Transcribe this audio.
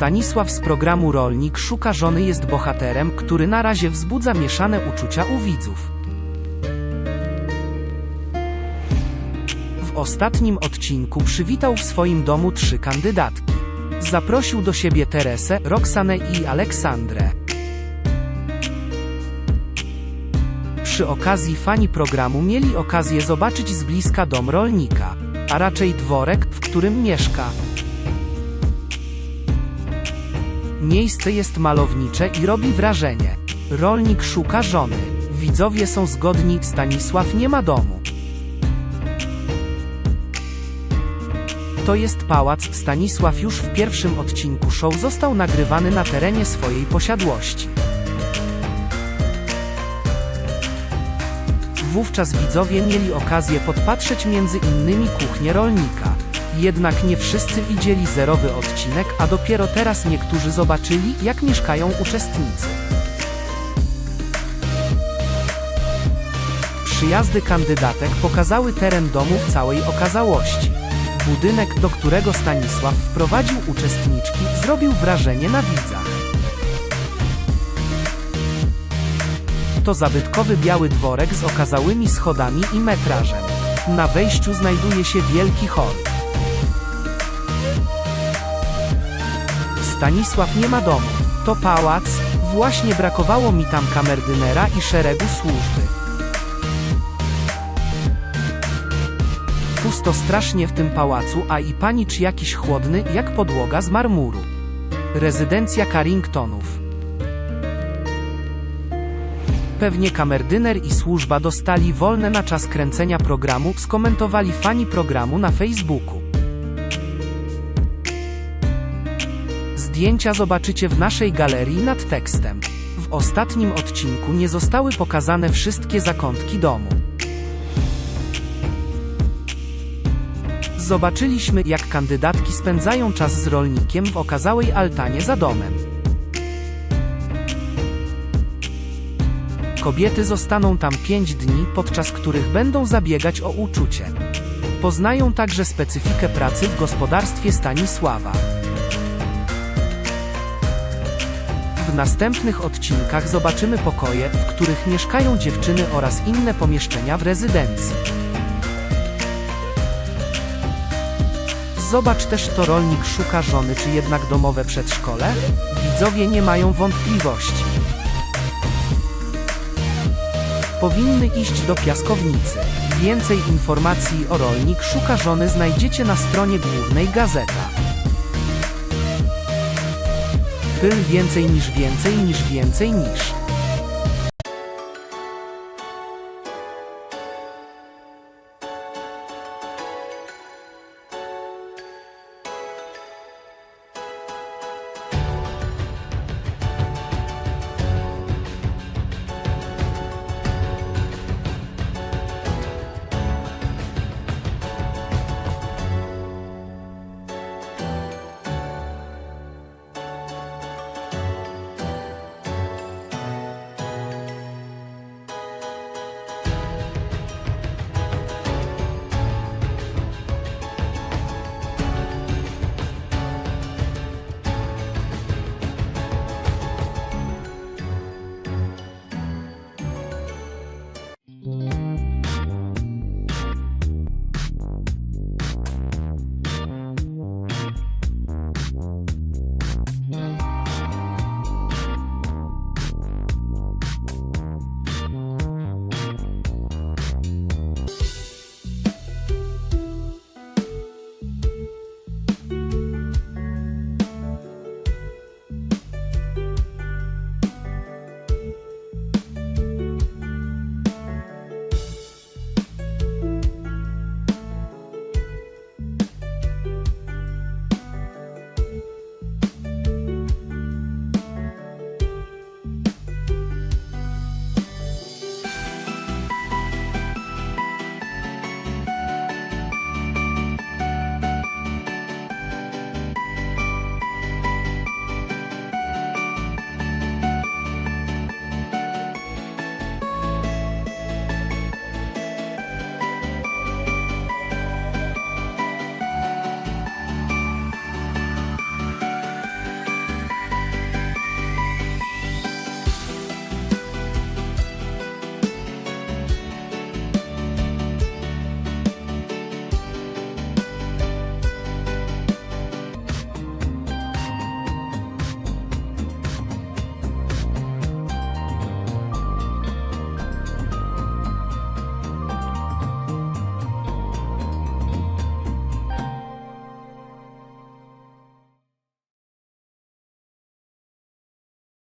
Stanisław z programu Rolnik szuka żony jest bohaterem, który na razie wzbudza mieszane uczucia u widzów. W ostatnim odcinku przywitał w swoim domu trzy kandydatki. Zaprosił do siebie Teresę, Roxanę i Aleksandrę. Przy okazji fani programu mieli okazję zobaczyć z bliska dom rolnika, a raczej dworek, w którym mieszka. Miejsce jest malownicze i robi wrażenie. Rolnik szuka żony. Widzowie są zgodni, Stanisław nie ma domu. To jest pałac. Stanisław już w pierwszym odcinku show został nagrywany na terenie swojej posiadłości. Wówczas widzowie mieli okazję podpatrzeć między innymi kuchnię rolnika. Jednak nie wszyscy widzieli zerowy odcinek, a dopiero teraz niektórzy zobaczyli, jak mieszkają uczestnicy. Przyjazdy kandydatek pokazały teren domu w całej okazałości. Budynek, do którego Stanisław wprowadził uczestniczki, zrobił wrażenie na widzach. To zabytkowy biały dworek z okazałymi schodami i metrażem. Na wejściu znajduje się wielki hol. Stanisław nie ma domu. To pałac, właśnie brakowało mi tam kamerdynera i szeregu służby. Pusto strasznie w tym pałacu, a i panicz jakiś chłodny, jak podłoga z marmuru. Rezydencja Carringtonów. Pewnie kamerdyner i służba dostali wolne na czas kręcenia programu, skomentowali fani programu na Facebooku. Zdjęcia zobaczycie w naszej galerii nad tekstem. W ostatnim odcinku nie zostały pokazane wszystkie zakątki domu. Zobaczyliśmy, jak kandydatki spędzają czas z rolnikiem w okazałej altanie za domem. Kobiety zostaną tam 5 dni, podczas których będą zabiegać o uczucie. Poznają także specyfikę pracy w gospodarstwie Stanisława. W następnych odcinkach zobaczymy pokoje, w których mieszkają dziewczyny oraz inne pomieszczenia w rezydencji. Zobacz też to rolnik szuka żony czy jednak domowe przedszkole? Widzowie nie mają wątpliwości. Powinny iść do piaskownicy. Więcej informacji o rolnik szuka żony znajdziecie na stronie głównej gazeta. Pyl więcej niż więcej niż więcej niż.